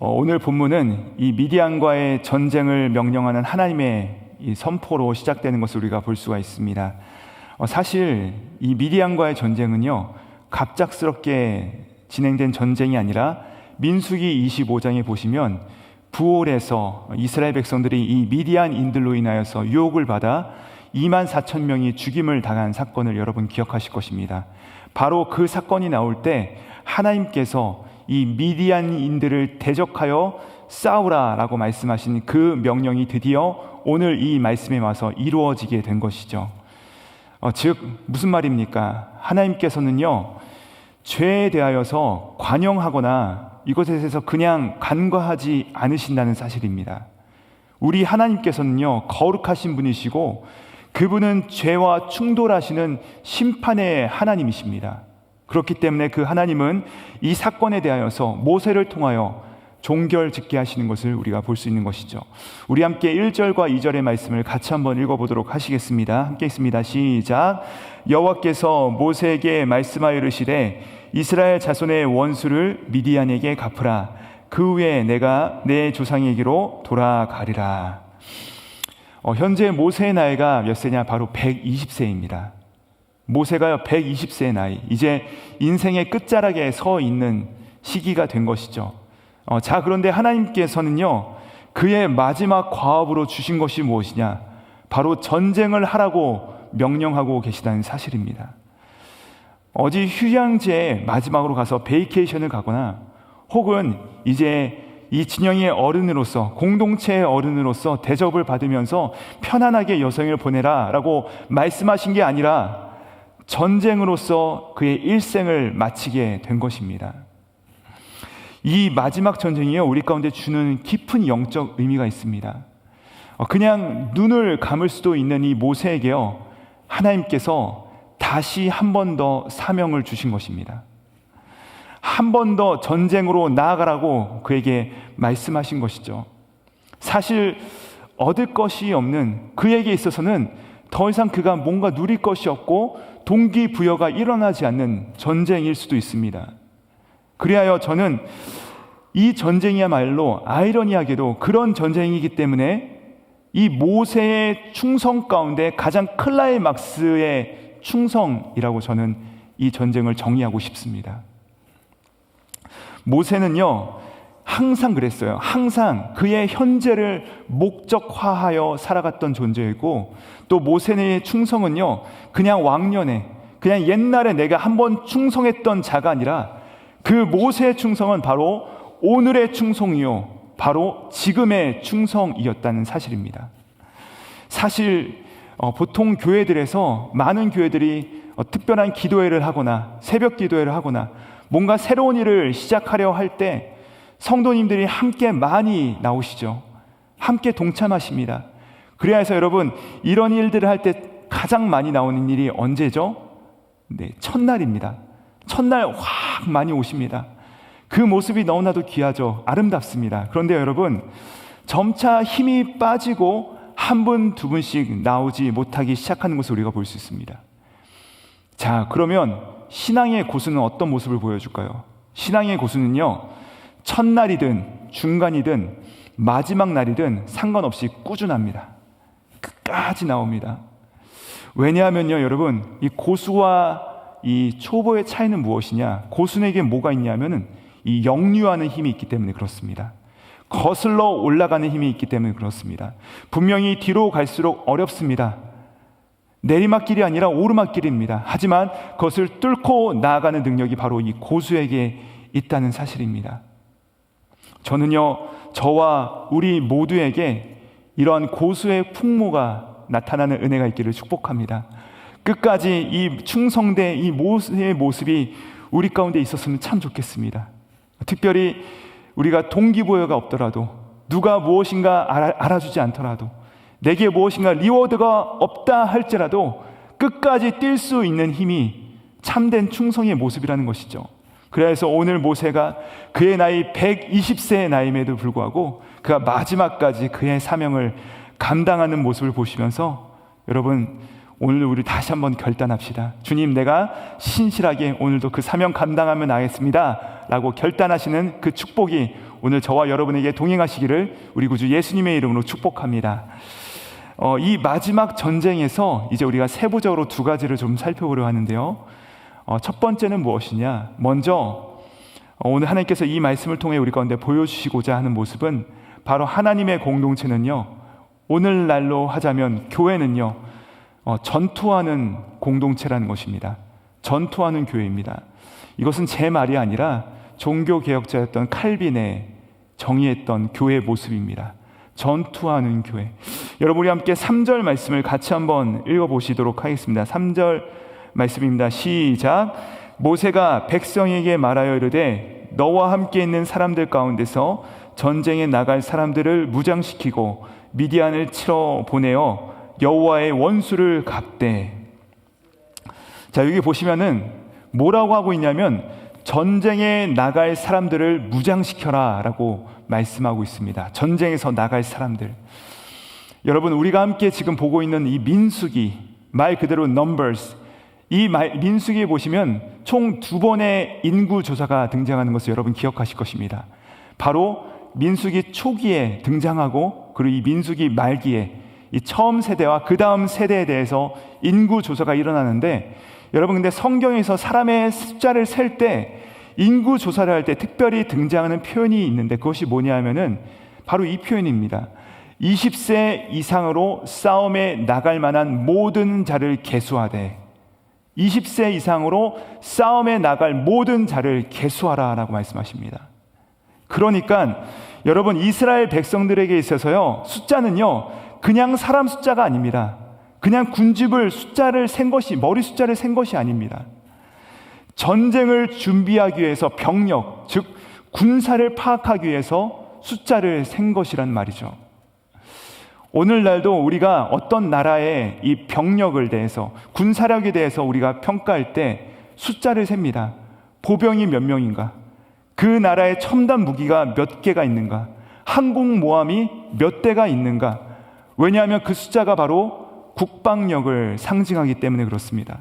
어, 오늘 본문은 이 미디안과의 전쟁을 명령하는 하나님의 이 선포로 시작되는 것을 우리가 볼 수가 있습니다. 어, 사실 이 미디안과의 전쟁은요 갑작스럽게 진행된 전쟁이 아니라 민수기 25장에 보시면 부올에서 이스라엘 백성들이 이 미디안인들로 인하여서 유혹을 받아 2만 4천 명이 죽임을 당한 사건을 여러분 기억하실 것입니다. 바로 그 사건이 나올 때 하나님께서 이 미디안인들을 대적하여 싸우라라고 말씀하신 그 명령이 드디어 오늘 이 말씀에 와서 이루어지게 된 것이죠. 어, 즉 무슨 말입니까? 하나님께서는요 죄에 대하여서 관용하거나 이것에 대해서 그냥 간과하지 않으신다는 사실입니다. 우리 하나님께서는요 거룩하신 분이시고 그분은 죄와 충돌하시는 심판의 하나님이십니다. 그렇기 때문에 그 하나님은 이 사건에 대하여서 모세를 통하여 종결 짓게 하시는 것을 우리가 볼 수 있는 것이죠. 우리 함께 1절과 2절의 말씀을 같이 한번 읽어보도록 하시겠습니다. 함께 있습니다. 시작. 여호와께서 모세에게 말씀하여 이르시되 이스라엘 자손의 원수를 미디안에게 갚으라. 그 후에 내가 내 조상에게로 돌아가리라. 어, 현재 모세의 나이가 몇 세냐? 바로 120세입니다. 모세가 120세의 나이, 이제 인생의 끝자락에 서 있는 시기가 된 것이죠. 어, 자, 그런데 하나님께서는요, 그의 마지막 과업으로 주신 것이 무엇이냐? 바로 전쟁을 하라고 명령하고 계시다는 사실입니다. 어디 휴양지에 마지막으로 가서 베이케이션을 가거나 혹은 이제 이 진영의 어른으로서 공동체의 어른으로서 대접을 받으면서 편안하게 여성을 보내라라고 말씀하신 게 아니라 전쟁으로서 그의 일생을 마치게 된 것입니다. 이 마지막 전쟁이요 우리 가운데 주는 깊은 영적 의미가 있습니다. 어, 그냥 눈을 감을 수도 있는 이 모세에게요 하나님께서 다시 한 번 더 사명을 주신 것입니다. 한 번 더 전쟁으로 나아가라고 그에게 말씀하신 것이죠. 사실 얻을 것이 없는 그에게 있어서는 더 이상 그가 뭔가 누릴 것이 없고 동기부여가 일어나지 않는 전쟁일 수도 있습니다. 그리하여 저는 이 전쟁이야말로 아이러니하게도 그런 전쟁이기 때문에 이 모세의 충성 가운데 가장 클라이막스의 충성이라고 저는 이 전쟁을 정의하고 싶습니다. 모세는요, 항상 그랬어요. 항상 그의 현재를 목적화하여 살아갔던 존재이고, 또 모세의 충성은요, 그냥 왕년에, 그냥 옛날에 내가 한번 충성했던 자가 아니라 그 모세의 충성은 바로 오늘의 충성이요. 바로 지금의 충성이었다는 사실입니다. 사실 어, 보통 교회들에서 많은 교회들이 어, 특별한 기도회를 하거나 새벽 기도회를 하거나 뭔가 새로운 일을 시작하려 할 때 성도님들이 함께 많이 나오시죠. 함께 동참하십니다. 그래야 해서 여러분 이런 일들을 할 때 가장 많이 나오는 일이 언제죠? 네, 첫날입니다. 첫날 확 많이 오십니다. 그 모습이 너무나도 귀하죠. 아름답습니다. 그런데 여러분, 점차 힘이 빠지고 한 분, 두 분씩 나오지 못하기 시작하는 것을 우리가 볼 수 있습니다. 자, 그러면 신앙의 고수는 어떤 모습을 보여줄까요? 신앙의 고수는요, 첫날이든 중간이든 마지막 날이든 상관없이 꾸준합니다. 끝까지 나옵니다. 왜냐하면요, 여러분, 이 고수와 이 초보의 차이는 무엇이냐? 고수에게 뭐가 있냐면은 이 역류하는 힘이 있기 때문에 그렇습니다. 거슬러 올라가는 힘이 있기 때문에 그렇습니다. 분명히 뒤로 갈수록 어렵습니다. 내리막길이 아니라 오르막길입니다. 하지만 그것을 뚫고 나아가는 능력이 바로 이 고수에게 있다는 사실입니다. 저는요, 저와 우리 모두에게 이러한 고수의 풍모가 나타나는 은혜가 있기를 축복합니다. 끝까지 이 충성대 이 모세의 모습이 우리 가운데 있었으면 참 좋겠습니다. 특별히 우리가 동기부여가 없더라도 누가 무엇인가 알아, 주지 않더라도 내게 무엇인가 리워드가 없다 할지라도 끝까지 뛸 수 있는 힘이 참된 충성의 모습이라는 것이죠. 그래서 오늘 모세가 그의 나이 120세의 나임에도 불구하고 그가 마지막까지 그의 사명을 감당하는 모습을 보시면서 여러분 오늘 우리 다시 한번 결단합시다. 주님, 내가 신실하게 오늘도 그 사명 감당하며 나겠습니다. 라고 결단하시는 그 축복이 오늘 저와 여러분에게 동행하시기를 우리 구주 예수님의 이름으로 축복합니다. 어, 이 마지막 전쟁에서 이제 우리가 세부적으로 두 가지를 좀 살펴보려 하는데요. 어, 첫 번째는 무엇이냐? 먼저 어, 오늘 하나님께서 이 말씀을 통해 우리 가운데 보여주시고자 하는 모습은 바로 하나님의 공동체는요. 오늘날로 하자면 교회는요. 어, 전투하는 공동체라는 것입니다. 전투하는 교회입니다. 이것은 제 말이 아니라 종교 개혁자였던 칼빈의 정의했던 교회 모습입니다. 전투하는 교회. 여러분 우리 함께 3절 말씀을 같이 한번 읽어 보시도록 하겠습니다. 3절 말씀입니다. 시작. 모세가 백성에게 말하여 이르되 너와 함께 있는 사람들 가운데서 전쟁에 나갈 사람들을 무장시키고 미디안을 치러 보내어 여호와의 원수를 갚되. 자, 여기 보시면은 뭐라고 하고 있냐면 전쟁에 나갈 사람들을 무장시켜라 라고 말씀하고 있습니다. 전쟁에서 나갈 사람들. 여러분 우리가 함께 지금 보고 있는 이 민수기 말 그대로 numbers 이 민수기에 보시면 총 두 번의 인구 조사가 등장하는 것을 여러분 기억하실 것입니다. 바로 민수기 초기에 등장하고 그리고 이 민수기 말기에 이 처음 세대와 그 다음 세대에 대해서 인구 조사가 일어나는데 여러분 근데 성경에서 사람의 숫자를 셀 때 인구 조사를 할 때 특별히 등장하는 표현이 있는데 그것이 뭐냐 하면은 바로 이 표현입니다. 20세 이상으로 싸움에 나갈 만한 모든 자를 개수하되 20세 이상으로 싸움에 나갈 모든 자를 개수하라 라고 말씀하십니다. 그러니까 여러분 이스라엘 백성들에게 있어서요 숫자는요 그냥 사람 숫자가 아닙니다. 그냥 군집을 숫자를 센 것이 머리 숫자를 센 것이 아닙니다. 전쟁을 준비하기 위해서 병력 즉 군사를 파악하기 위해서 숫자를 센 것이란 말이죠. 오늘날도 우리가 어떤 나라의 이 병력을 대해서 군사력에 대해서 우리가 평가할 때 숫자를 셉니다. 보병이 몇 명인가? 그 나라의 첨단 무기가 몇 개가 있는가? 항공모함이 몇 대가 있는가? 왜냐하면 그 숫자가 바로 국방력을 상징하기 때문에 그렇습니다.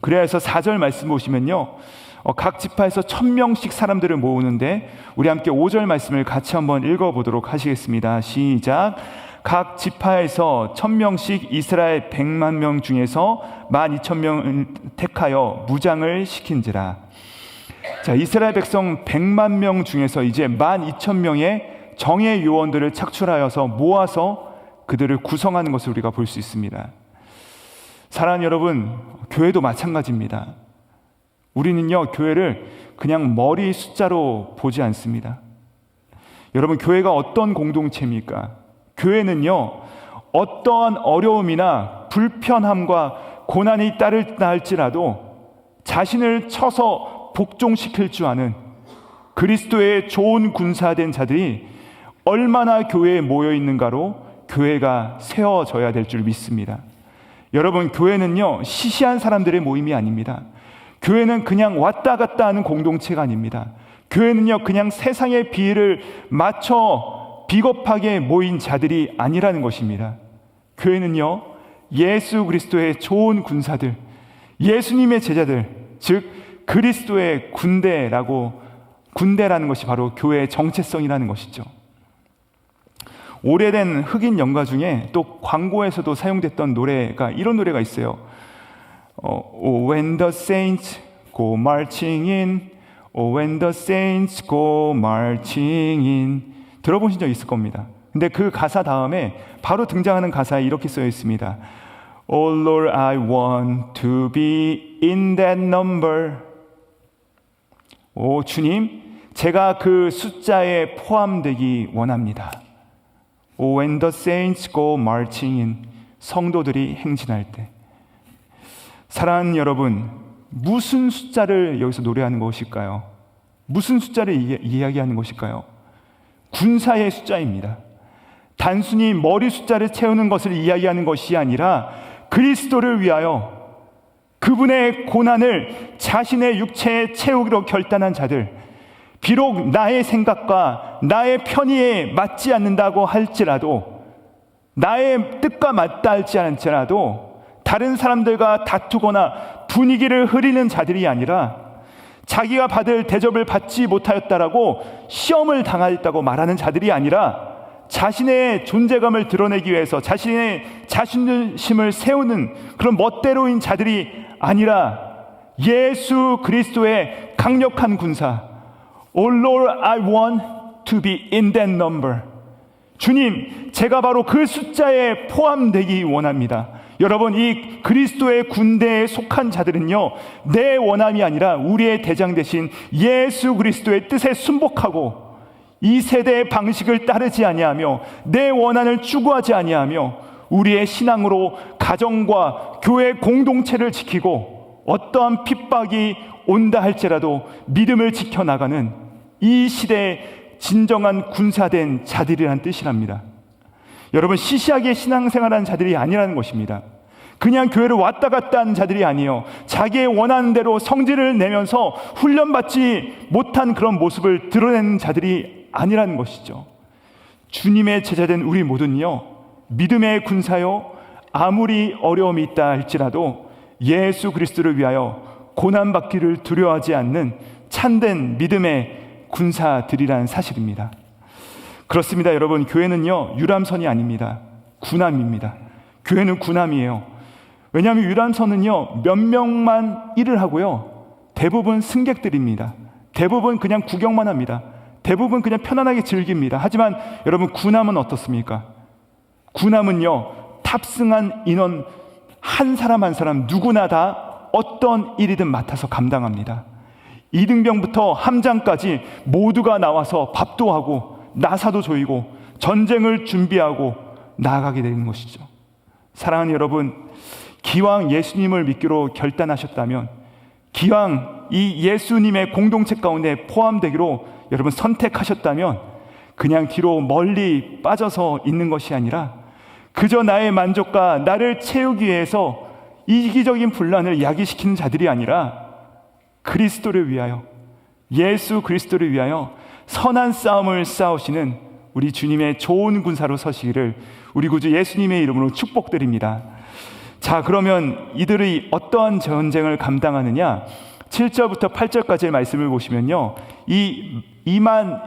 그래서 4절 말씀 보시면요. 어, 각 지파에서 천명씩 사람들을 모으는데 우리 함께 5절 말씀을 같이 한번 읽어보도록 하시겠습니다. 시작. 각 지파에서 천명씩 이스라엘 백만 명 중에서 만 이천 명을 택하여 무장을 시킨지라. 자, 이스라엘 백성 백만 명 중에서 이제 만 이천 명의 정예 요원들을 착출하여서 모아서 그들을 구성하는 것을 우리가 볼 수 있습니다. 사랑하는 여러분, 교회도 마찬가지입니다. 우리는요, 교회를 그냥 머리 숫자로 보지 않습니다. 여러분, 교회가 어떤 공동체입니까? 교회는요, 어떠한 어려움이나 불편함과 고난이 따르다 할지라도 자신을 쳐서 복종시킬 줄 아는 그리스도의 좋은 군사된 자들이 얼마나 교회에 모여 있는가로 교회가 세워져야 될 줄 믿습니다. 여러분, 교회는요, 시시한 사람들의 모임이 아닙니다. 교회는 그냥 왔다 갔다 하는 공동체가 아닙니다. 교회는요, 그냥 세상의 비를 맞춰 비겁하게 모인 자들이 아니라는 것입니다. 교회는요, 예수 그리스도의 좋은 군사들, 예수님의 제자들, 즉, 그리스도의 군대라고, 군대라는 것이 바로 교회의 정체성이라는 것이죠. 오래된 흑인 연가 중에 또 광고에서도 사용됐던 노래가 이런 노래가 있어요. 어, oh, when the saints go marching in, oh, when the saints go marching in. 들어보신 적 있을 겁니다. 근데 그 가사 다음에 바로 등장하는 가사에 이렇게 쓰여 있습니다. Oh Lord, I want to be in that number. 오 주님, 제가 그 숫자에 포함되기 원합니다. Oh, when the saints go marching in. 성도들이 행진할 때. 사랑하는 여러분, 무슨 숫자를 여기서 노래하는 것일까요? 무슨 숫자를 이야기하는 것일까요? 군사의 숫자입니다. 단순히 머리 숫자를 채우는 것을 이야기하는 것이 아니라 그리스도를 위하여 그분의 고난을 자신의 육체에 채우기로 결단한 자들, 비록 나의 생각과 나의 편의에 맞지 않는다고 할지라도, 나의 뜻과 맞다 할지 않을지라도, 다른 사람들과 다투거나 분위기를 흐리는 자들이 아니라 자기가 받을 대접을 받지 못하였다라고 시험을 당하였다고 말하는 자들이 아니라 자신의 존재감을 드러내기 위해서 자신의 자신심을 세우는 그런 멋대로인 자들이 아니라 예수 그리스도의 강력한 군사. Oh Lord, I want to be in that number. 주님, 제가 바로 그 숫자에 포함되기 원합니다. 여러분, 이 그리스도의 군대에 속한 자들은요, 내 원함이 아니라 우리의 대장 대신 예수 그리스도의 뜻에 순복하고 이 세대의 방식을 따르지 아니하며 내 원한을 추구하지 아니하며 우리의 신앙으로 가정과 교회 공동체를 지키고 어떠한 핍박이 온다 할지라도 믿음을 지켜나가는 이 시대의 진정한 군사된 자들이란 뜻이랍니다. 여러분 시시하게 신앙생활하는 자들이 아니라는 것입니다. 그냥 교회를 왔다 갔다 하는 자들이 아니에요. 자기의 원하는 대로 성질을 내면서 훈련받지 못한 그런 모습을 드러내는 자들이 아니라는 것이죠. 주님의 제자된 우리 모두는요, 믿음의 군사요, 아무리 어려움이 있다 할지라도 예수 그리스도를 위하여 고난 받기를 두려워하지 않는 참된 믿음의 군사들이라는 사실입니다. 그렇습니다, 여러분. 교회는요, 유람선이 아닙니다. 군함입니다. 교회는 군함이에요. 왜냐하면 유람선은요, 몇 명만 일을 하고요, 대부분 승객들입니다. 대부분 그냥 구경만 합니다. 대부분 그냥 편안하게 즐깁니다. 하지만 여러분, 군함은 어떻습니까? 군함은요, 탑승한 인원 한 사람 한 사람 누구나 다 어떤 일이든 맡아서 감당합니다. 이등병부터 함장까지 모두가 나와서 밥도 하고 나사도 조이고 전쟁을 준비하고 나아가게 되는 것이죠. 사랑하는 여러분, 기왕 예수님을 믿기로 결단하셨다면 기왕 이 예수님의 공동체 가운데 포함되기로 여러분 선택하셨다면 그냥 뒤로 멀리 빠져서 있는 것이 아니라 그저 나의 만족과 나를 채우기 위해서 이기적인 분란을 야기시키는 자들이 아니라 그리스도를 위하여 예수 그리스도를 위하여 선한 싸움을 싸우시는 우리 주님의 좋은 군사로 서시기를 우리 구주 예수님의 이름으로 축복드립니다. 자, 그러면 이들이 어떠한 전쟁을 감당하느냐? 7절부터 8절까지의 말씀을 보시면요. 이 2만,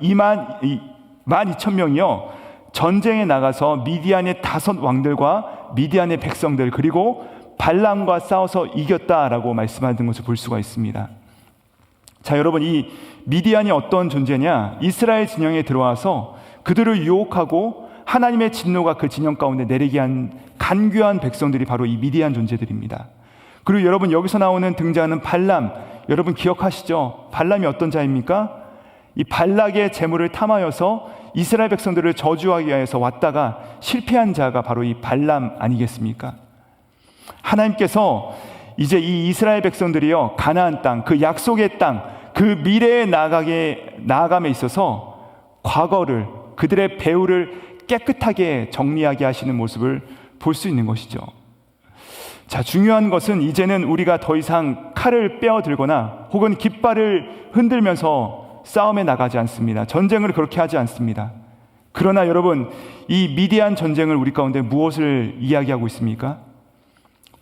2만, 2만 2천 명이요. 전쟁에 나가서 미디안의 다섯 왕들과 미디안의 백성들 그리고 발람과 싸워서 이겼다라고 말씀하는 것을 볼 수가 있습니다. 자, 여러분 이 미디안이 어떤 존재냐? 이스라엘 진영에 들어와서 그들을 유혹하고 하나님의 진노가 그 진영 가운데 내리게 한 간교한 백성들이 바로 이 미디안 존재들입니다. 그리고 여러분 여기서 나오는 등장하는 발람, 여러분 기억하시죠? 발람이 어떤 자입니까? 이 발락의 재물을 탐하여서 이스라엘 백성들을 저주하기 위해서 왔다가 실패한 자가 바로 이 발람 아니겠습니까? 하나님께서 이제 이 이스라엘 백성들이요 가나안 땅, 그 약속의 땅, 그 미래에 나아가게 나아감에 있어서 과거를 그들의 배후를 깨끗하게 정리하게 하시는 모습을 볼 수 있는 것이죠. 자, 중요한 것은 이제는 우리가 더 이상 칼을 빼어 들거나 혹은 깃발을 흔들면서 싸움에 나가지 않습니다. 전쟁을 그렇게 하지 않습니다. 그러나 여러분, 이 미디안 전쟁을 우리 가운데 무엇을 이야기하고 있습니까?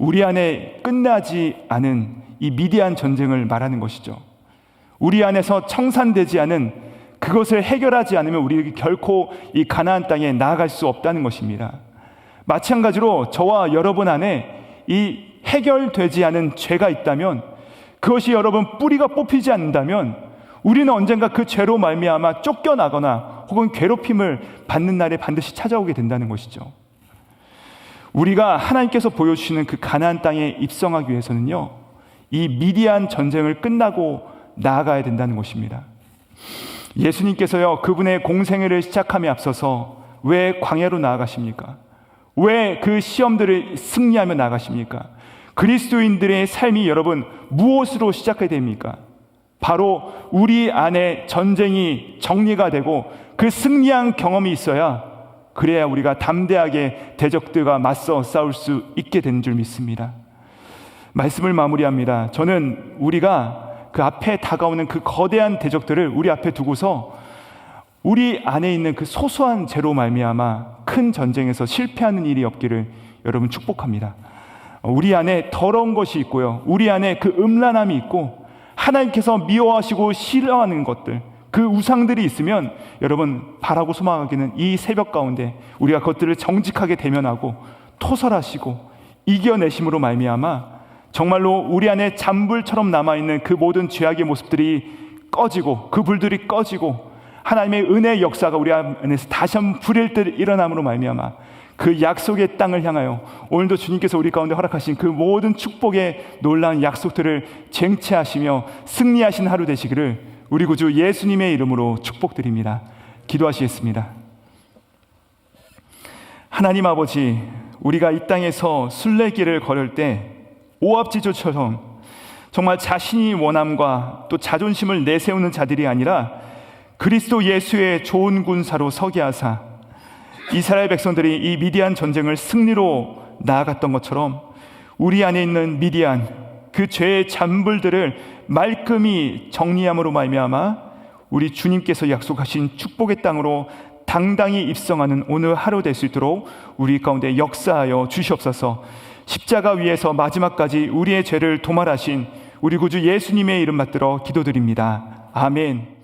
우리 안에 끝나지 않은 이 미디안 전쟁을 말하는 것이죠. 우리 안에서 청산되지 않은 그것을 해결하지 않으면 우리 결코 이 가나안 땅에 나아갈 수 없다는 것입니다. 마찬가지로 저와 여러분 안에 이 해결되지 않은 죄가 있다면 그것이 여러분 뿌리가 뽑히지 않는다면 우리는 언젠가 그 죄로 말미암아 쫓겨나거나 혹은 괴롭힘을 받는 날에 반드시 찾아오게 된다는 것이죠. 우리가 하나님께서 보여주시는 그 가나안 땅에 입성하기 위해서는요, 이 미디안 전쟁을 끝나고 나아가야 된다는 것입니다. 예수님께서요, 그분의 공생애를 시작함에 앞서서 왜 광야로 나아가십니까? 왜 그 시험들을 승리하며 나가십니까? 그리스도인들의 삶이 여러분 무엇으로 시작해야 됩니까? 바로 우리 안에 전쟁이 정리가 되고 그 승리한 경험이 있어야 그래야 우리가 담대하게 대적들과 맞서 싸울 수 있게 되는 줄 믿습니다. 말씀을 마무리합니다. 저는 우리가 그 앞에 다가오는 그 거대한 대적들을 우리 앞에 두고서 우리 안에 있는 그 소소한 죄로 말미암아 큰 전쟁에서 실패하는 일이 없기를 여러분 축복합니다. 우리 안에 더러운 것이 있고요. 우리 안에 그 음란함이 있고 하나님께서 미워하시고 싫어하는 것들, 그 우상들이 있으면 여러분 바라고 소망하기는 이 새벽 가운데 우리가 그것들을 정직하게 대면하고 토설하시고 이겨내심으로 말미암아 정말로 우리 안에 잔불처럼 남아 있는 그 모든 죄악의 모습들이 꺼지고 그 불들이 꺼지고 하나님의 은혜의 역사가 우리 안에서 다시 한번 불일 때 일어남으로 말미암아 그 약속의 땅을 향하여 오늘도 주님께서 우리 가운데 허락하신 그 모든 축복의 놀라운 약속들을 쟁취하시며 승리하신 하루 되시기를 우리 구주 예수님의 이름으로 축복드립니다. 기도하시겠습니다. 하나님 아버지, 우리가 이 땅에서 순례길을 걸을 때 오합지조처럼 정말 자신이 원함과 또 자존심을 내세우는 자들이 아니라 그리스도 예수의 좋은 군사로 서게 하사 이스라엘 백성들이 이 미디안 전쟁을 승리로 나아갔던 것처럼 우리 안에 있는 미디안 그 죄의 잔불들을 말끔히 정리함으로 말미암아 우리 주님께서 약속하신 축복의 땅으로 당당히 입성하는 오늘 하루 될 수 있도록 우리 가운데 역사하여 주시옵소서. 십자가 위에서 마지막까지 우리의 죄를 도말하신 우리 구주 예수님의 이름 받들어 기도드립니다. 아멘.